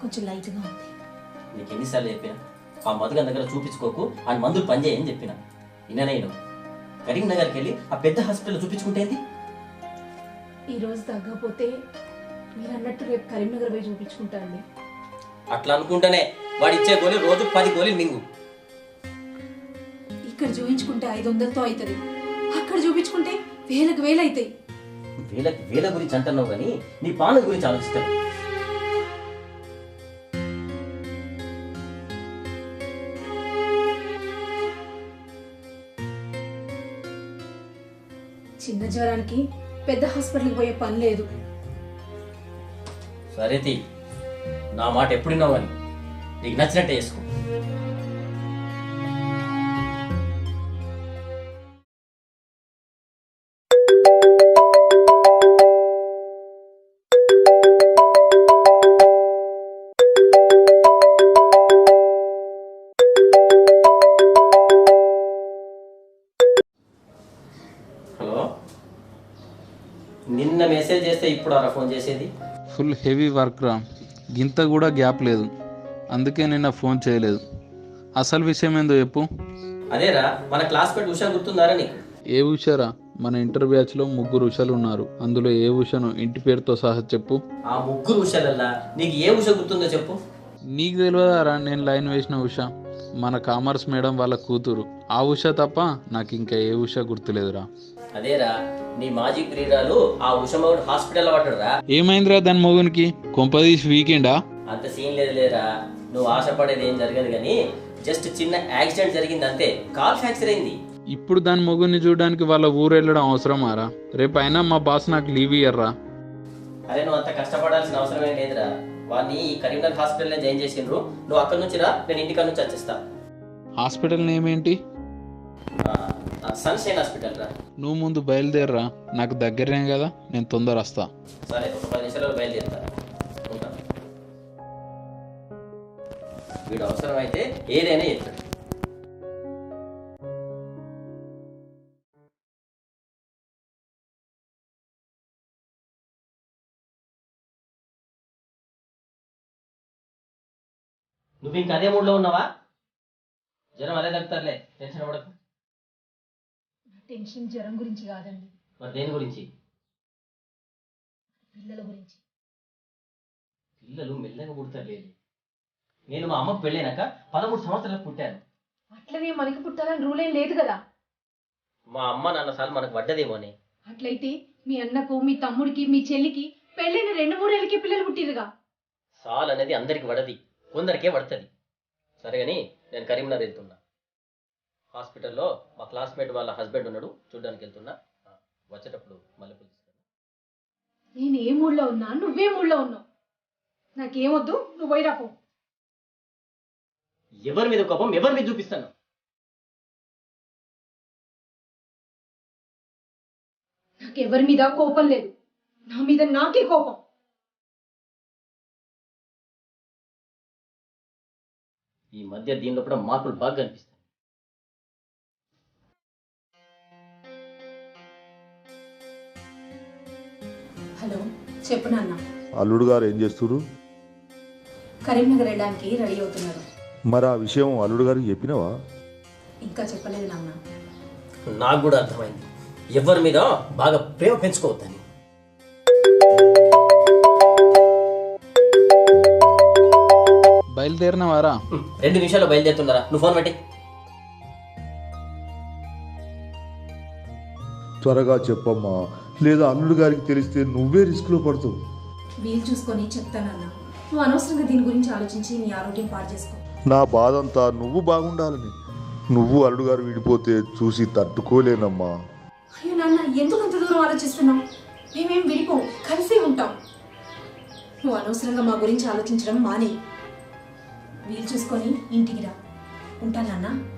కొంచెం లైట్గా ఉంది. నీకు ఎన్నిసార్లు చెప్పినా? ఆ మధుగన్ దగ్గర చూపించుకోకు ఆ మందులు పనిచేయని చెప్పిన. నేను కరీంనగర్కి వెళ్ళి ఆ పెద్ద హాస్పిటల్ చూపించుకుంటే ఏంది? ఈ రోజు తగ్గకపోతే మీరు అన్నట్టు రేపు కరీంనగర్ పోయి చూపించుకుంటా అండి అట్లా అనుకుంటేనే వాడు ఇచ్చే గోళీ రోజు పది గోళీలు మింగు. ఇక్కడ చూపించుకుంటే ఐదు వందలతో అవుతుంది. అక్కడ చూపించుకుంటే వేలకు వేలు అవుతాయి వేల వేల గురించి అంటున్నావు కానీ నీ పాలన గురించి ఆలోచిస్తాను చిన్న జ్వరానికి పెద్ద హాస్పిటల్కి పోయే పని లేదు. సరే తీ నా మాట ఎప్పుడున్నావు అని నీకు నచ్చినట్టే చేసుకో. హెవీ వర్క్ రా. గింత కూడా గ్యాప్ లేదు. అందుకే నిన్న ఫోన్ చేయలేదు. అసలు విషయం ఏందో చెప్పు. అదేరా మన క్లాస్మేట్ ఉషా గుర్తుందారా నీకు? ఏ ఉషారా? మన ఇంటర్ బ్యాచ్లో ముగ్గురు ఉషాలు ఉన్నారు. అందులో ఏ ఉషను ఇంటి పేరుతో సహా చెప్పు. ఆ ముగ్గురు ఉషాలల్లా? నీకు ఏ ఉష గుర్తుందో చెప్పు. నీకు తెలియదారా నేను లైన్ వేసిన ఉష. మన కామర్స్ మేడం వాళ్ళ కూతురు. ఆ ఉష తప్ప నాకు ఇంకా ఏ ఉష గుర్తులేదురా. అదేరా నీ మాజీ ప్రియురాలు ఆ ఉషమవుడు హాస్పిటల్ పడ్డరా ఏమైందిరా దాని మొగునికి? కొంపదీసి వీకెండా? అంత సీన్ లేదు లేరా నువ్వు ఆశపడేది ఏం జరగదు కానీ జస్ట్ చిన్న యాక్సిడెంట్ జరిగింది అంతే కాల్ ఫ్రాక్చర్ అయింది. ఇప్పుడు దాని మొగుని చూడడానికి వాళ్ళ ఊరు వెళ్ళడం అవసరమారా? రేపు అయినా మా బాస్ నాకు లీవ్ ఇయ్యర్రా. అరే నువ్వు అంత కష్టపడాల్సిన అవసరం ఏం లేదురా. వాడిని ఈ కరీంనగర్ హాస్పిటల్లో జాయిన్ చేసిండ్రు. నువ్వు అక్కడ నుంచి రా నేను ఇంటికాడ నుంచి వచ్చేస్తా. హాస్పిటల్ నేమ్ ఏంటి సన్షైన్ హాస్పిటల్ రా. నువ్వు ముందు బయలుదేరరా. నాకు దగ్గరే కదా నేను తొందర వస్తా. సరే ఒక పది నిమిషాల్లో బయలుదేరుతా. ఉంటా. వీడు అవసరం అయితే ఏదైనా చెప్తాడు నువ్వు ఇంక అదే మూడ్లో ఉన్నావా? జ్వరం అదే తగ్గుతారులే టెన్షన్ పడకు. టెన్షన్ జ్వరం గురించి కాదండి. మరి దేని గురించి? పిల్లల గురించి. పిల్లలు మెల్లగా పుడతారు నేను మా అమ్మకు పెళ్ళైనాక పదమూడు సంవత్సరాలకు పుట్టాను. అట్లనే మనకి పుట్టాలని రూల్ ఏం లేదు కదా. మా అమ్మ నాన్న సార్లు మనకు పడ్డదేమో అని. అట్లయితే మీ అన్నకు మీ తమ్ముడికి మీ చెల్లికి పెళ్ళైన రెండు మూడేళ్ళకి పిల్లలు పుట్టిరుగా సాల్ అనేది అందరికి పడది కొందరికే పడుతుంది. సరే కానీ నేను కరీంనగర్ వెళ్తున్నా. హాస్పిటల్లో మా క్లాస్మేట్ వాళ్ళ హస్బెండ్ ఉన్నాడు చూడడానికి వెళ్తున్నా వచ్చేటప్పుడు మళ్ళీ పిలుస్తాను నేను ఏ మూడ్లో ఉన్నా నువ్వే మూడ్లో ఉన్నావు. నాకేమొద్దు నువ్వు పోయి రాపో ఎవరి మీద కోపం ఎవరి మీద చూపిస్తాను? నాకు ఎవరి మీద కోపం లేదు. నా మీద నాకే కోపం. ఈ మధ్య దీనిలో కూడా మార్పులు బాగా కనిపిస్తాయి. హలో చెప్పు నాన్న. అల్లుడు గారు ఏం చేస్తున్నారు కరీంనగర్ వెళ్ళడానికి రెడీ అవుతున్నారు. మరి ఆ విషయం అల్లుడు గారికి చెప్పినావా? ఇంకా చెప్పలేదు నాన్న. నాకు కూడా అర్థమైంది. ఎవరి మీద బాగా ప్రేమ పెంచుకోవద్దని. బయలుదేరినవారా? హ్మ్, రెండు నిమిషాల్లో బయలుదేరుతున్నారా? నువ్వు ఫోన్ పెట్టి. త్వరగా చెప్పమ్మా. లేదా అల్లుడు గారికి తెలిస్తే నువ్వే రిస్క్లో పడతావు. వీలు చూసుకొని చెప్తానన్నా నువ్వు అనవసరంగా దీని గురించి ఆలోచించి నీ ఆరోగ్యం పాడు చేసుకో. నా బాధంతా నువ్వు బాగుండాలని. నువ్వు అల్లుడు గారు విడిపోతే చూసి తట్టుకోలేనమ్మా. అయ్యో నాన్న ఎందుకు అంత దూరం ఆలోచిస్తున్నావు? మేమేం విడిపోం కలిసే ఉంటాం. నువ్వు అనవసరంగా మా గురించి ఆలోచించడం మానే. వీలు చూసుకొని ఇంటికి రా. ఉంటానన్నా తెలియటేంద్రా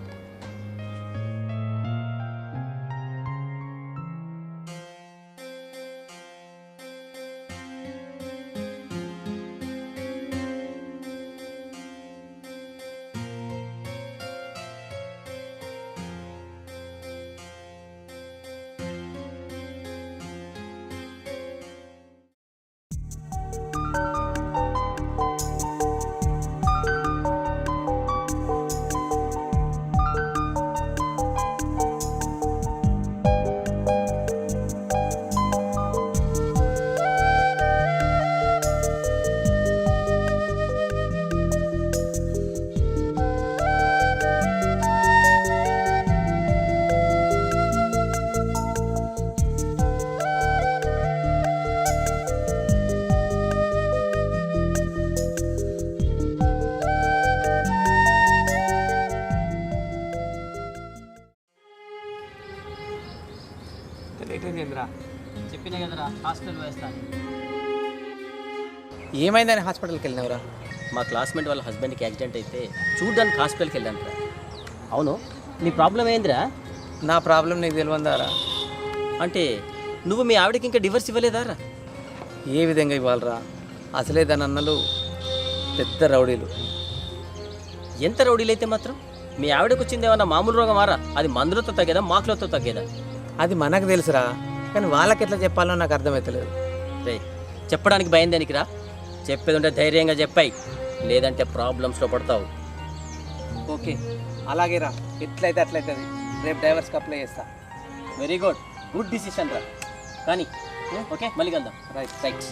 ఏమైందని హాస్పిటల్కి వెళ్ళినవరా? మా క్లాస్మేట్ వాళ్ళ హస్బెండ్కి యాక్సిడెంట్ అయితే చూడ్డానికి హాస్పిటల్కి వెళ్ళాను రా అవును నీ ప్రాబ్లం ఏందిరా? నా ప్రాబ్లం నీకు తెలియందారా అంటే నువ్వు మీ ఆవిడకి ఇంకా డివర్స్ ఇవ్వలేదా రా ఏ విధంగా ఇవ్వాలరా? అసలే దాని అన్నలు పెద్ద రౌడీలు. ఎంత రౌడీలైతే మాత్రం? మీ ఆవిడకి వచ్చింది ఏమన్నా మామూలు రోగం మారా? అది మందులతో తగ్గేదా మాకులతో తగ్గేదా? అది మనకు తెలుసురా కానీ వాళ్ళకి ఎట్లా చెప్పాలో నాకు అర్థమవుతలేదు రే చెప్పడానికి భయం దేనికి రా చెప్పేది ఉంటే ధైర్యంగా చెప్పాయి. లేదంటే ప్రాబ్లమ్స్లో పడతావు. ఓకే అలాగే రా. ఎట్లయితే అట్లయితుంది. రేపు డ్రైవర్స్కి అప్లై చేస్తా. వెరీ గుడ్ గుడ్ డిసిషన్ రా. కానీ ఓకే మళ్ళీ కలుద్దాం. రైట్ రైట్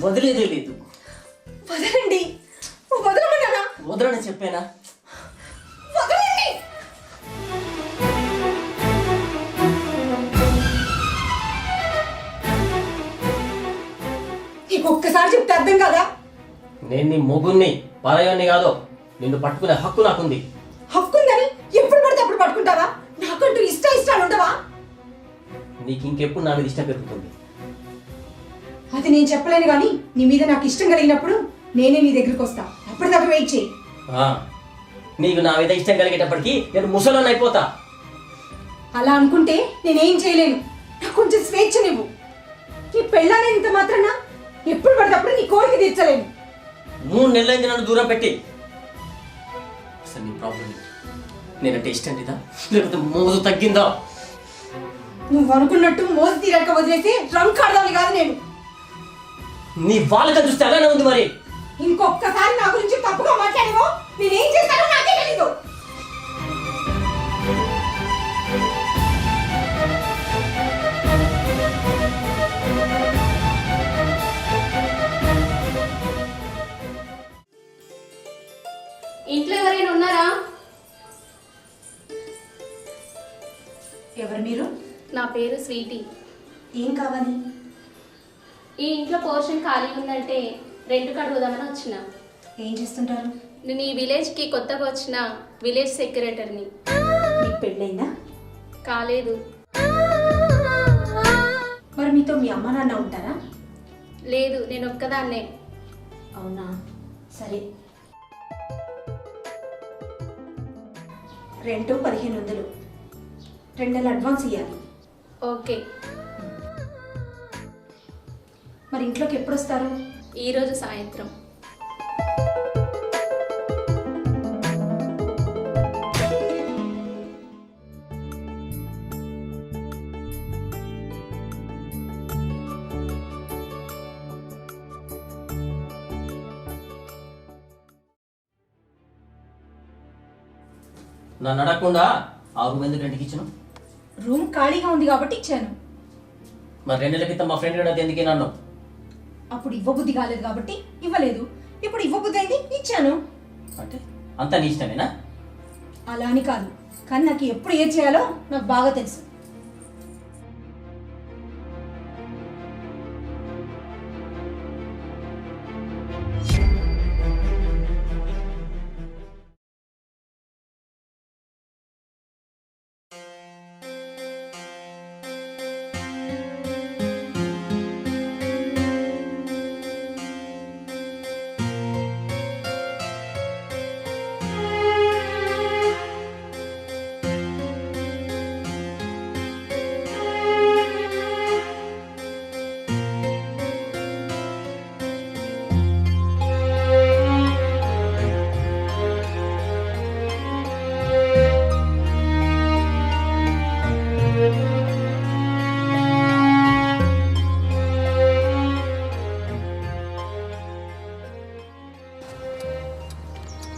వదిలేదే లేదు. వదలండి. వదలమన్నానా? వదలని చెప్పానా? వదలండి. నీకు ఒక్కసారి చెప్తే అర్థం కాదా? నేను నీ మొగుణ్ణి పరాయాన్ని కాదు నిన్ను పట్టుకునే హక్కు నాకుంది. హక్కుందని ఎప్పుడు పడితే అప్పుడు పట్టుకుంటావా? నాకంటూ ఇష్ట ఇష్టాలు ఉండవా? నీకు ఇంకెప్పుడు నా మీద ఇష్టం పెరుగుతుంది. అది నేను చెప్పలేను కానీ నీ మీద నాకు ఇష్టం కలిగినప్పుడు నేనే నీ దగ్గరికి వస్తా. అప్పటిదాకా వెయిట్ చేయి. ఆ, నీకు నా మీద ఇష్టం కలిగేటప్పటికి నేను ముసలోని అయిపోతా. అలా అనుకుంటే నేనేం చేయలేను. నాకు కొంచెం స్వేచ్ఛ నువ్వు. నీ పెళ్ళానేంత మాత్రాన ఎప్పుడు పడినప్పుడు నీ కోరిక తీర్చలేను. మూడు నెలలైంది నన్ను దూరం పెట్టి. అసలు నీ ప్రాబ్లం ఏంటి? నేనంటే ఇష్టం లేదా? లేకపోతే మోదు తగ్గిందా? నువ్వు అనుకున్నట్టు మోసి తీరక వదిలేసి రంక్ ఆడదాన్ని కాదు నేను. నీ వాళ్ళగా చూస్తే అలానే ఉంది మరి. ఇంకొక్కసారి నా గురించి తప్పుగా మాట్లాడేవో? నేనేం చేస్తానో నాకే తెలీదు. ఇంట్లో ఎవరైనా ఉన్నారా? ఎవరు మీరు? నా పేరు స్వీటీ. ఏం కావాలి? ఈ ఇంట్లో పోర్షన్ ఖాళీ ఉందంటే రెంట్ కడుగుదామని వచ్చిన. ఏం చేస్తుంటారు? నేను ఈ విలేజ్కి కొత్తగా వచ్చిన విలేజ్ సెక్రటరీని. మీకు పెళ్ళైందా? కాలేదు. మరి మీతో మీ అమ్మ నాన్న ఉంటారా? లేదు నేను ఒక్కదాన్నే. అవునా? సరే. రెంట్ పదిహేను వందలు. రెండు నెలలు అడ్వాన్స్ ఇవ్వాలి ఓకే. మరి ఇంట్లోకి ఎప్పుడు వస్తారు ఈరోజు సాయంత్రం. నన్ను అడగకుండా ఆ రూమ్ ఎందుకు రెండుకి ఇచ్చిన? రూమ్ ఖాళీగా ఉంది కాబట్టి ఇచ్చాను. మరి రెండు నెలల క్రితం మా ఫ్రెండ్ అడిగితే ఎందుకే నన్ను? అప్పుడు ఇవ్వబుద్ధి కాలేదు కాబట్టి ఇవ్వలేదు. ఇప్పుడు ఇవ్వబుద్ధి అయింది ఇచ్చాను. అంటే అంతా నీ ఇష్టమేనా? అలా అని కాదు. కానీ నాకు ఎప్పుడు ఏది చేయాలో నాకు బాగా తెలుసు.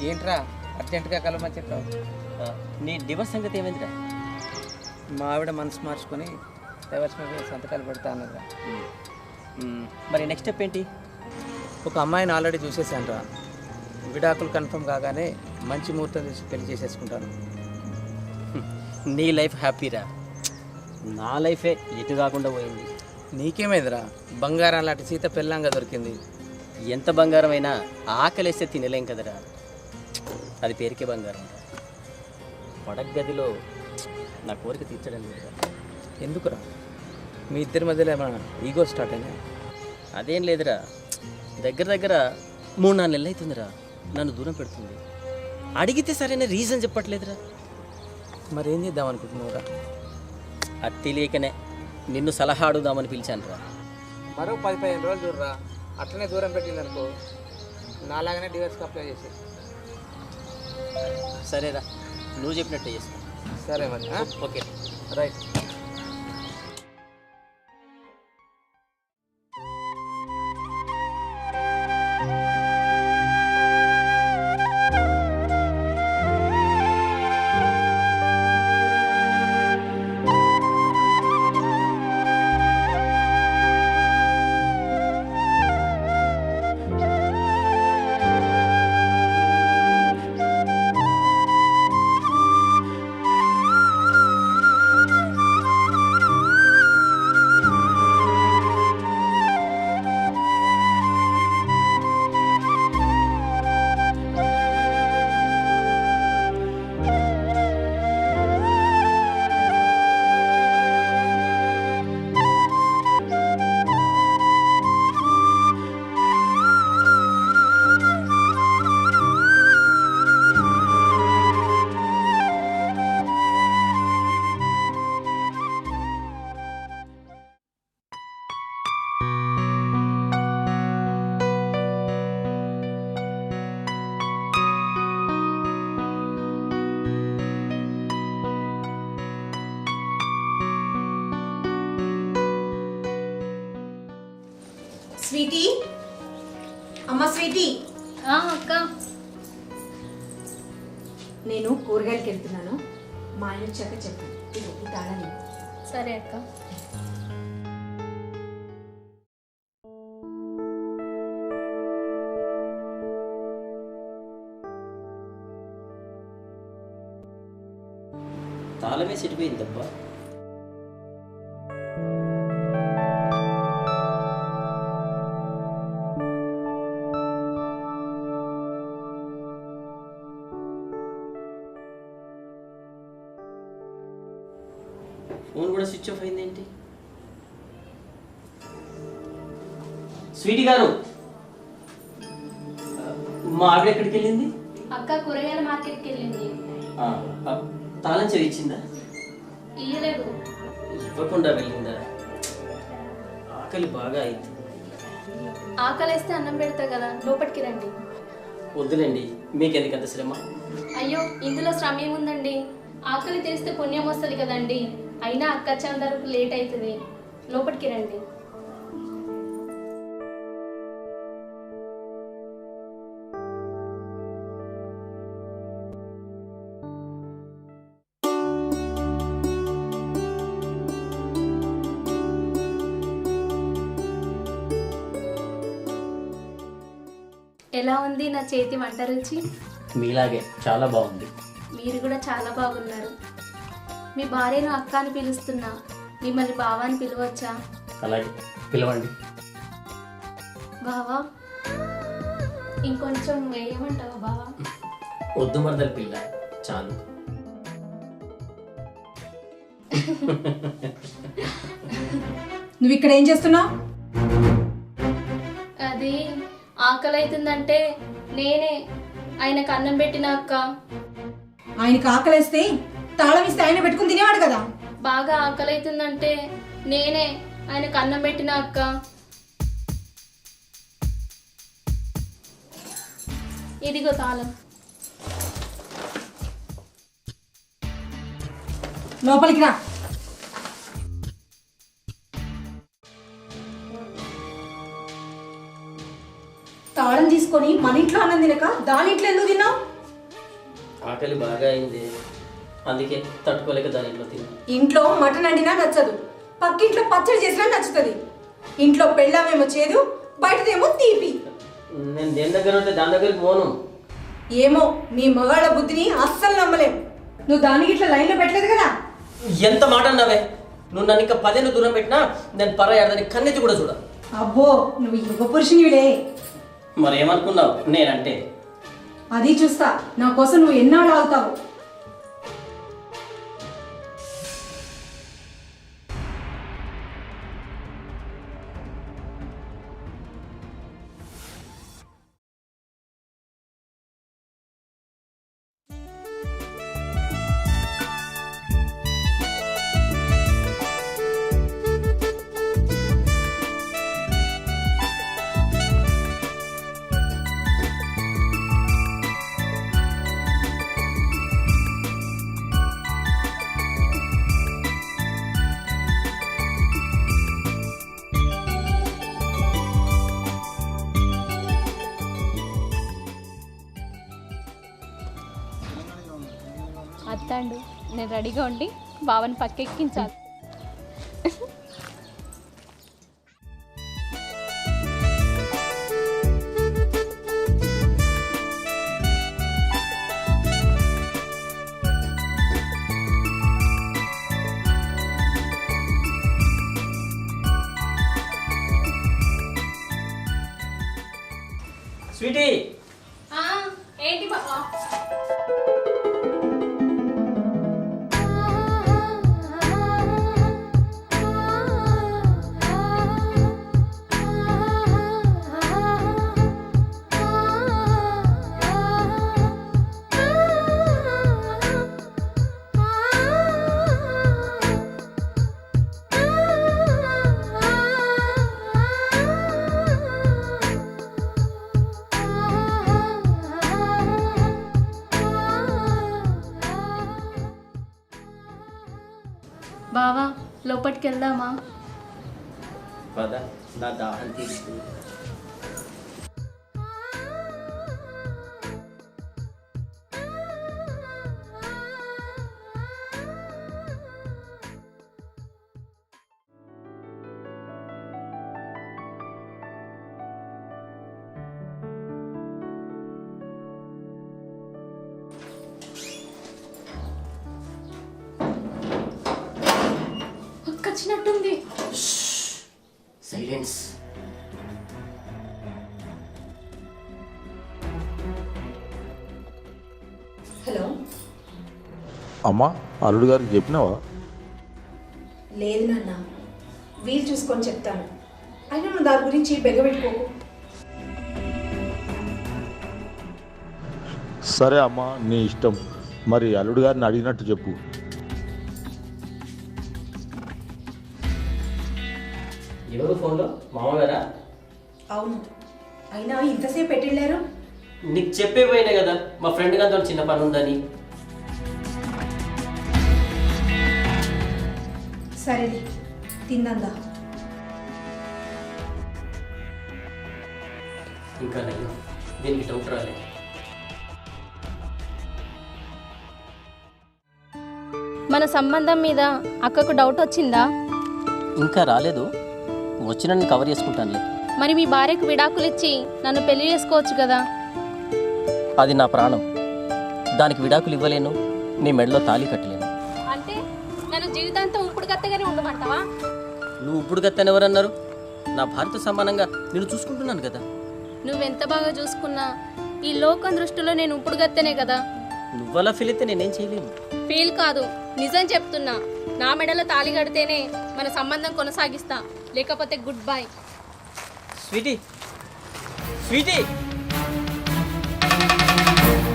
అర్జెంటుగా కలవమని చెప్పావు? నీ డివోర్స్ సంగతి ఏమైందిరా? మా ఆవిడ మనసు మార్చుకొని డైవర్స్ మీద సంతకాలు పెడతా అన్నదిరా. మరి నెక్స్ట్ స్టెప్ ఏంటి? ఒక అమ్మాయిని ఆల్రెడీ చూసేసాను రా విడాకులు కన్ఫర్మ్ కాగానే మంచి ముహూర్తం చూసి పెళ్ళి చేసేసుకుంటాను. నీ లైఫ్ హ్యాపీరా నా లైఫే ఎటు కాకుండా పోయింది. నీకేమైందిరా? బంగారం లాంటి సీత పెళ్ళంగా దొరికింది. ఎంత బంగారం అయినా ఆకలేస్తే తినలేం కదరా. అది పేరుకే బంగారం. పడక గదిలో నా కోరిక తీర్చడం లేదు ఎందుకురా? మీ ఇద్దరి మధ్యలో ఏమైనా ఈగో స్టార్ట్ అయినా? అదేం లేదురా. దగ్గర దగ్గర మూడు నాలుగు నెలలు అవుతుందిరా నన్ను దూరం పెడుతుంది. అడిగితే సరైన రీజన్ చెప్పట్లేదురా. మరేం ఏం చేద్దాం అనుకుంటున్నావురా? అది తెలియకనే నిన్ను సలహా అడుగుదామని పిలిచాను రా మరో పది పదిహేను రోజులు చూడరా. అట్లనే దూరం పెట్టిందనుకో నాలాగానే డివోర్స్కి అప్లై చేసేది సరేరా నువ్వు చెప్పినట్టే చేస్తా సరే మరి? Okay right sweetie? అమ్మ స్వీటీ? ఆ, అక్క. నేను కూరగాయలకి వెళ్తున్నాను. మా ఆయన వచ్చాక చెప్పు ఇదిగో ఈ తాళం ఇవ్వు. సరే అక్క. తాళమే చెడిపోయిందబ్బా స్విచ్ ఆఫ్ అయింది ఏంటి స్వీటీ గారు మా ఆవిడ ఎక్కడికి వెళ్ళింది? అక్క కూరగాయల మార్కెట్కి వెళ్ళింది. తాళం చెవి ఇచ్చిందా ఇయ్యలేదు. ఇవ్వకుండా వెళ్ళిందా? ఆకలి బాగా అయింది. ఆకలేస్తే అన్నం పెడతా కదా లోపలికి రండి. వద్దులేండి మీకెందుకు అంత శ్రమ? అయ్యో ఇందులో శ్రమ ఏముందండి? ఆకలి తెరిస్తే పుణ్యం వస్తుంది కదండి. అయినా అక్క వచ్చేంతవరకు లేట్ అవుతుంది లోపలికి రండి. ఎలా ఉంది నా చేతి వంట రుచి? మీలాగే చాలా బాగుంది. మీరు కూడా చాలా బాగున్నారు. మీ భార్యను అక్క అని పిలుస్తున్నా. మిమ్మల్ని బావా అని పిలవచ్చా? అలాగే పిలవండి. బావా ఇంకొంచెం వేయమంటావా బావా? వద్దు మరదల పిల్ల చాలు. నువ్వు ఇక్కడ ఏం చేస్తున్నావు? అది ఆకలి అవుతుందంటే నేనే ఆయనకు అన్నం పెట్టిన అక్క. ఆయనకి ఆకలేస్తే తాళం ఇస్తే ఆయన పెట్టుకుని తినేవాడు కదా? బాగా ఆకలి అవుతుందంటే నేనే ఆయనకు అన్నం పెట్టిన అక్క. ఇదిగో తాళం. లోపలికి రా. తాళం తీసుకొని మన ఇంట్లో అన్నం తినక దాని ఇంట్లో ఎందుకు తిన్నావు? ఆకలి బాగా అయింది. అందుకే తట్టుకోలేక దాని ఇంట్లో తిన్నా ఇంట్లో మటన్ వండినా నచ్చదు. పక్కింట్లో పచ్చడి చేసినా నచ్చుతుంది. ఇంట్లో పెళ్ళామేమో చేదు బయటదేమో తీపి. నేను దేని దగ్గర ఉంటే దాని దగ్గరికి పోను. ఏమో మీ మగాళ్ళ బుద్ధిని అస్సలు నమ్మలేం. నువ్వు దానికి ఇట్లా లైన్లో పెట్టలేదు కదా? ఎంత మాట అన్నావే? నువ్వు నన్ను ఇంకా పదేళ్ళు దూరం పెట్టినా నేను పరాయాడదని కన్నెత్తి కూడా చూడ అబ్బో నువ్వు యుగ పురుషునివిలే. మరి ఏమనుకున్నావు నేనంటే. అది చూస్తా. నా కోసం నువ్వు ఎన్నాళ్ళు ఆగుతావు? అత్తండు. నేను రెడీగా ఉండి బావని పక్కెక్కించాలి. లోపలికి వెళ్దామా? పద నా దాహం తీర్చు వచ్చినట్టుంది. సైలెన్స్. హలో. అమ్మా అల్లుడు గారికి చెప్పినావా? లేదు నాన్న. వీలు చూసుకొని చెప్తాను. అయినా నువ్వు దాని గురించి బెగబెట్టుకోకు. సరే అమ్మా నీ ఇష్టం. మరి అల్లుడు గారిని అడిగినట్టు చెప్పు. నీకు చెప్పే పోయినా కదా మా ఫ్రెండ్ గారితో చిన్న పని ఉందని సరేలే తిందా ఇంకా నయ్యం దీనికి డౌట్ రాలేదు. మన సంబంధం మీద అక్కకు డౌట్ వచ్చిందా? ఇంకా రాలేదు వచ్చిన నేను కవర్ చేసుకుంటానులే. మరి మీ భార్యకు విడాకులు ఇచ్చి నన్ను పెళ్ళి చేసుకోవచ్చు కదా? అది నా ప్రాణం. దానికి విడాకులు ఇవ్వలేను నీ మెడలో తాళి కట్టలేను. అంటే నన్ను జీవితాంతం ఇప్పుడు గత్తగానే ఉండమంటావా? నువ్వు ఇప్పుడు గత్తని ఎవరన్నారు? నా భార్యతో సమానంగా నేను చూసుకుంటున్నాను కదా. నువ్వెంత బాగా చూసుకున్నా ఈ లోకం దృష్టిలో నేను ఇప్పుడు గత్తెనే కదా. నువ్వలా ఫీల్ అయితే నేనేం చేయలేను. ఫీల్ కాదు నిజం చెప్తున్నా. నా మెడలో తాళి కడితేనే మన సంబంధం కొనసాగిస్తా. లేకపోతే good bye. Sweetie. Sweetie. Thank you.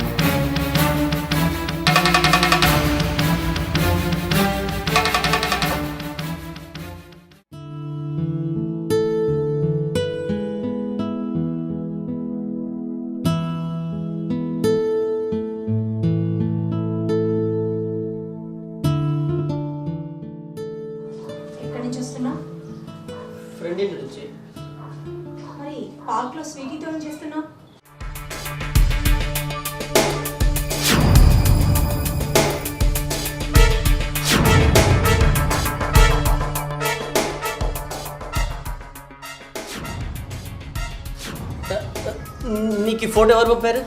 ఈ ఫోటో ఎవరు పంపారు?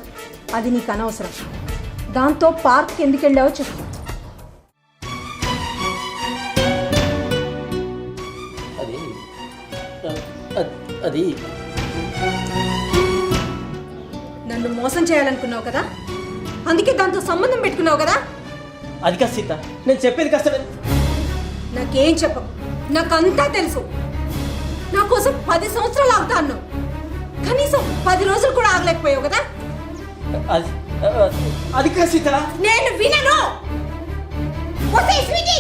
అది నీకు అనవసరం. దాంతో పార్క్ ఎందుకు వెళ్ళావో చెప్పు. అది అది నన్ను మోసం చేయాలనుకున్నావు కదా? అందుకే దాంతో సంబంధం పెట్టుకున్నావు కదా? అది కాదు సీత నేను చెప్పేది కష్టమే నాకేం చెప్పకు నాకంతా తెలుసు. నా కోసం పది సంవత్సరాలు ఆగుతా అన్నావు. కనీసం పది రోజులు కూడా ఆగలేకపోయావు కదా? అది అది కాదు సీత. నేను వినను! స్వీటీ!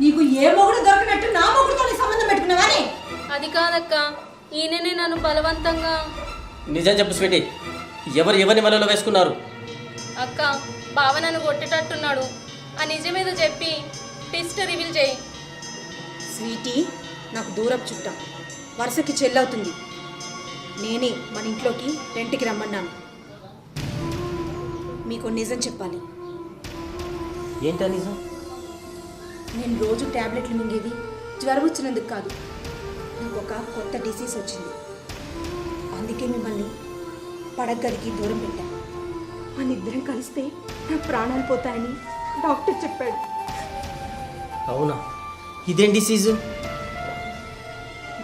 నీకు ఏ మొగుడు దొరికినట్టు నా మొగుడుతో సంబంధం పెట్టుకున్నావానే అది కాదక్క. ఈయననే నన్ను బలవంతంగా. నిజం చెప్పు స్వీటీ. ఎవరు ఎవరిని వలలో వేసుకున్నారు? అక్క బావ నన్ను కొట్టేటట్టున్నాడు. ఆ నిజమేదో చెప్పి టెస్ట్ రివీల్ చేయి. స్వీటీ నాకు దూరపు చుట్టం. వరుసకి చెల్లవుతుంది. నేనే మన ఇంట్లోకి రెంట్కి రమ్మన్నాను. మీకు నిజం చెప్పాలి. ఏంటా నిజం? నేను రోజు ట్యాబ్లెట్లు మింగేది జ్వరం వచ్చినందుకు కాదు. నాకు ఒక కొత్త డిసీజ్ వచ్చింది. అందుకే మిమ్మల్ని పడగదికి దూరం పెట్టా. మన ఇద్దరం కలిస్తే నా ప్రాణాలు పోతాయని డాక్టర్ చెప్పాడు. అవునా? ఇదేం డిసీజు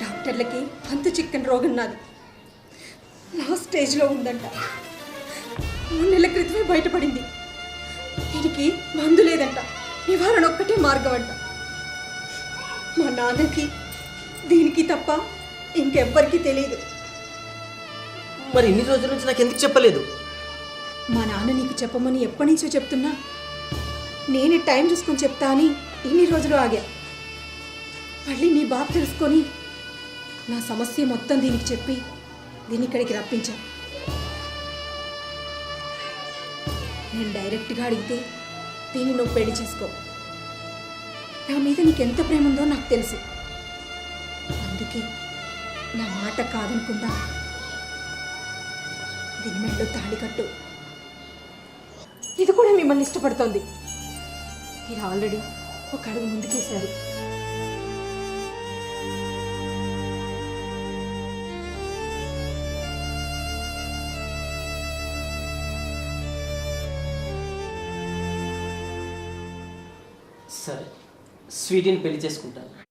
డాక్టర్లకి అంతు చిక్కని రోగం నాది. లాస్ట్ స్టేజ్లో ఉందంట. మూడు నెలల క్రితమే బయటపడింది. దీనికి మందు లేదంట. నివారణ ఒక్కటే మార్గం అంట. మా నాన్నకి దీనికి తప్ప ఇంకెవ్వరికీ తెలియదు. మరి ఇన్ని రోజుల నుంచి నాకు ఎందుకు చెప్పలేదు? మా నాన్న నీకు చెప్పమని ఎప్పటి నుంచో చెప్తున్నా. నేనే టైం చూసుకొని చెప్తా అని ఇన్ని రోజులు ఆగా. మళ్ళీ నీ బాబు తెలుసుకొని నా సమస్య మొత్తం దీనికి చెప్పి దీన్ని ఇక్కడికి రప్పించా. నేను డైరెక్ట్గా అడిగితే దీన్ని నువ్వు పెళ్ళి చేసుకో. నా మీద నీకు ఎంత ప్రేమ ఉందో నాకు తెలుసు. అందుకే నా మాట కాదనుకుంటా దీని మెడలో తాళి కట్టు. ఇది కూడా మిమ్మల్ని ఇష్టపడుతోంది. మీరు ఆల్రెడీ ఒక అడుగు ముందుకేశారు. సరే స్వీటీని పెళ్ళి చేసుకుంటాను.